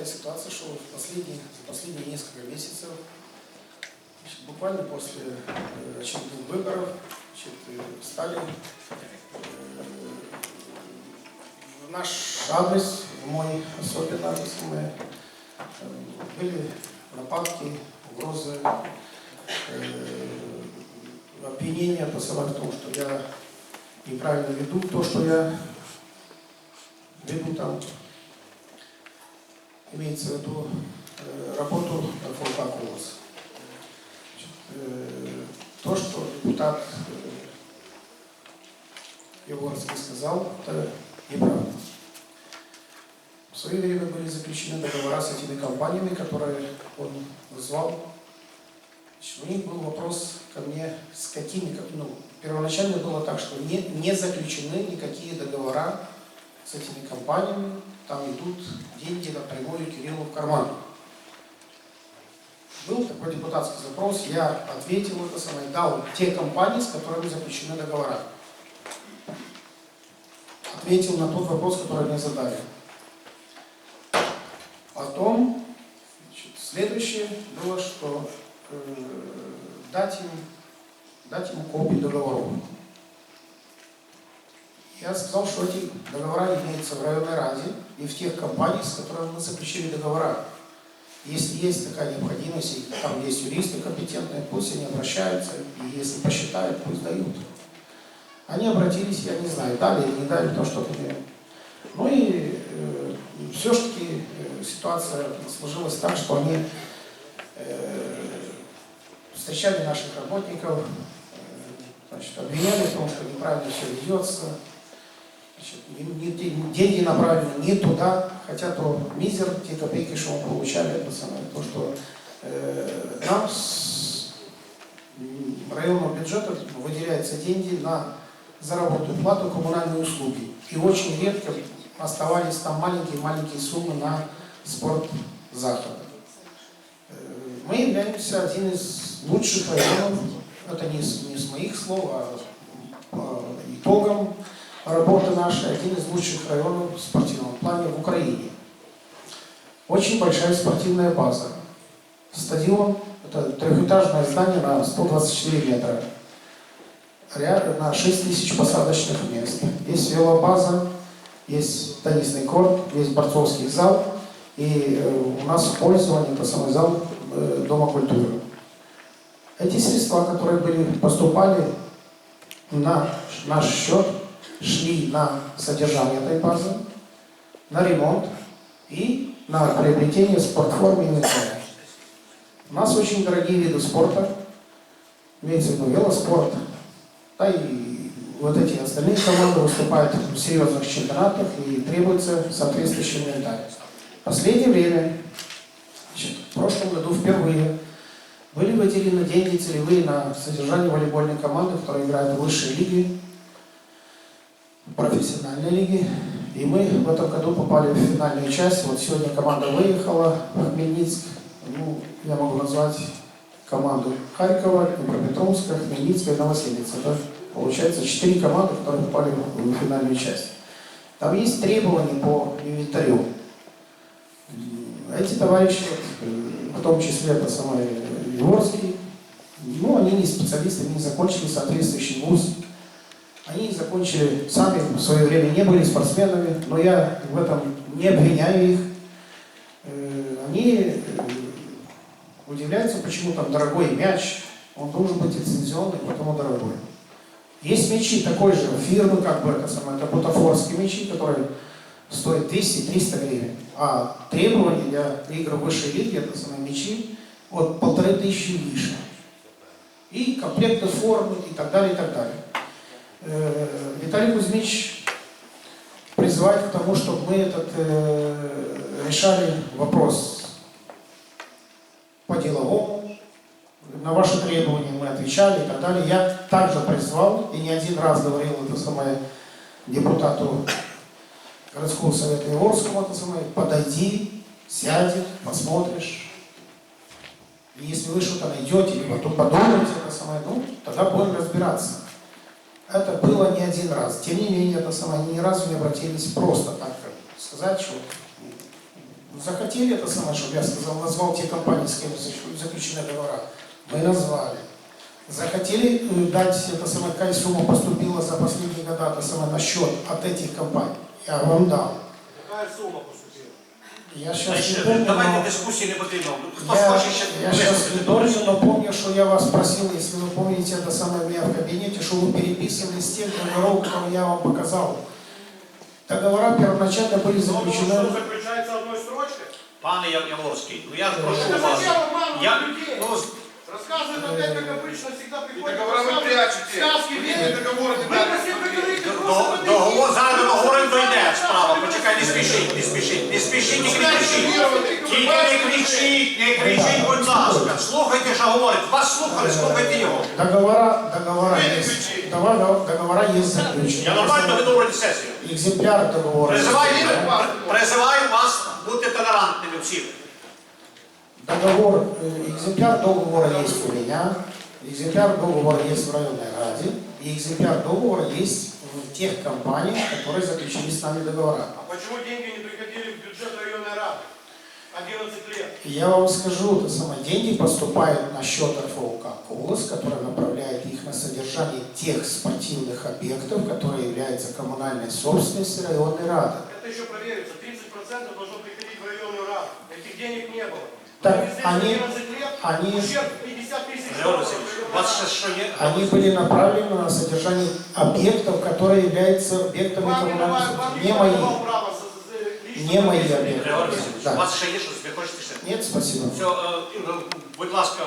такая ситуация, что в последние, последние несколько месяцев, буквально после э, очередных выборов, значит, э, стали э, в наш адрес, в мой особенно адрес, мы, э, были нападки, угрозы, э, обвинения посылать в том, что я неправильно веду то, что я веду там, имеется в виду э, работу вас. Значит, э, то, что депутат э, Егорский сказал, это неправда. В свое время были заключены договора с этими компаниями, которые он назвал. Значит, у них был вопрос ко мне, с какими, как- ну, первоначально было так, что не, не заключены никакие договора с этими компаниями, там идут деньги напрямую Кириллу в карман. Был такой депутатский запрос, я ответил это самое, дал те компании, с которыми заключены договора. Ответил на тот вопрос, который мне задали. Потом, значит, следующее было, что э, дать им, дать им копии договоров. Я сказал, что эти договора имеются в районной раде и в тех компаниях, с которыми мы заключили договора. Если есть такая необходимость, и там есть юристы компетентные, пусть они обращаются, и если посчитают, пусть дают. Они обратились, я не знаю, дали или не дали, то что-то. Ну и э, все-таки э, ситуация сложилась так, что они э, встречали наших работников, э, значит, обвиняли в том, что неправильно все ведется, Значит, деньги направлены не туда, хотя то мизер, те копейки, что мы получали, это самое, то, что э, нам с районного бюджета выделяются деньги на заработную плату, коммунальные услуги. И очень редко оставались там маленькие-маленькие суммы на спортзаходы. Э, Мы являемся один из лучших районов, это не с, не с моих слов, а по итогам работы нашей, один из лучших районов в спортивном плане в Украине. Очень большая спортивная база. Стадион – это трехэтажное здание на 124 метра. Ряд на 6 тысяч посадочных мест. Есть велобаза, есть теннисный корт, есть борцовский зал. И э, у нас в пользовании это самый зал э, Дома культуры. Эти средства, которые были, поступали на наш счет, шли на содержание этой базы, на ремонт и на приобретение спортформы инвентаря. У нас очень дорогие виды спорта, имеется в виду велоспорт, да и вот эти остальные команды выступают в серьезных чемпионатах и требуется соответствующий инвентарь. В последнее время, значит, в прошлом году впервые, были выделены деньги целевые на содержание волейбольной команды, которая играет в высшей лиге, профессиональной лиги. И мы в этом году попали в финальную часть. Вот сегодня команда выехала в Хмельницк. Ну, я могу назвать команду Харькова, Днепропетровска, Хмельницкая и Новосельница. Это получается четыре команды, которые попали в финальную часть. Там есть требования по инвентарю. Эти товарищи, в том числе это самый Егорский, ну, они не специалисты, не закончили соответствующий вуз. Они закончили, сами в свое время не были спортсменами, но я в этом не обвиняю их. Э, Они э, удивляются, почему там дорогой мяч, он должен быть лицензионный, потому дорогой. Есть мячи такой же фирмы, как бы это самое, это бутафорские мячи, которые стоят 200-300 гривен. А требования для игр высшей лиги, это самые мячи, от полторы тысячи выше. И комплекты формы и так далее, и так далее. Э, Виталий Кузьмич призывает к тому, чтобы мы этот, э, решали вопрос по-деловому, на ваши требования мы отвечали и так далее. Я также призвал, и не один раз говорил это самое депутату городского совета Иорскому, это самое, подойди, сядет, посмотришь. И если вы что-то найдете, потом подумаете, это самое, ну, тогда будем разбираться. Это было не один раз. Тем не менее, это самое, они ни разу не обратились просто так, сказать, что Захотели это самое, чтобы я сказал, назвал те компании, с кем заключены договора. Мы назвали. Захотели э, дать это самое, какая сумма поступила за последние года это самое, на счет от этих компаний. Я вам дал. Какая сумма поступила? Я сейчас Значить, не помню, давайте но... дискусії не потрібно. Хто Я, хоче ще я сейчас виступити? не помню, но помню, что я вас просил, если вы помните это самое меня в кабинете, что вы переписывали с тех договоров, которые я вам показал. Договора первоначально были Ну, потому заключены... что заключается одной строчкой. Пане Яв- Яворський, ну я ж прошу Это вас. зачем обманывать Я, людей? ну, Рассказывают опять, как обычно, всегда приходят. договора вы рассказывают прячете. Сказки, Вы верят. договоры не Вы дали про себя говорите, до- просто до- подойдите. договор, зараз до договорів дойде Сейчас справа. вы Почекай, не просто спішіть, не подойдите. спішіть, не спішіть, не Знаете, кричіть. первый, Тільки не кричіть, не кричіть, будь ласка. Слухайте, що говорить. Вас слухали, слухайте його. Договора, договора Вы не есть. кричите. Договора, договора есть заключены. Я нормально веду вроді сесію. Экземпляр договора. Призиваю, есть, да? при- призиваю вас бути толерантними всі. Договор, э, экземпляр договора есть у меня, экземпляр договора есть в районной раде, и экземпляр договора есть в тех компаниях, которые заключили с нами договора. А почему деньги не приходили в бюджет районной рады? 11 лет. Я вам скажу, это самое, деньги поступают на счет РФОК «Колос», который направляет их на содержание тех спортивных объектов, которые являются коммунальной собственностью районной рады. Это еще проверится. 30% должно приходить в районную раду. Этих денег не было. Так, Вы здесь они- 11 лет, они- ущерб 50 тысяч Григорій долларов. Васильович, у вас ще що є? Они были направлены на содержание объектов, которые являются объектами Вам не коммунальной давали- вам собственности. Не никто не мои. давал права со- со- лично Не мои записывать. объекты. Григорій Васильович, Да. у вас ще є щось, ви хочете ще? Нет, спасибо. Все, е, будь ласка,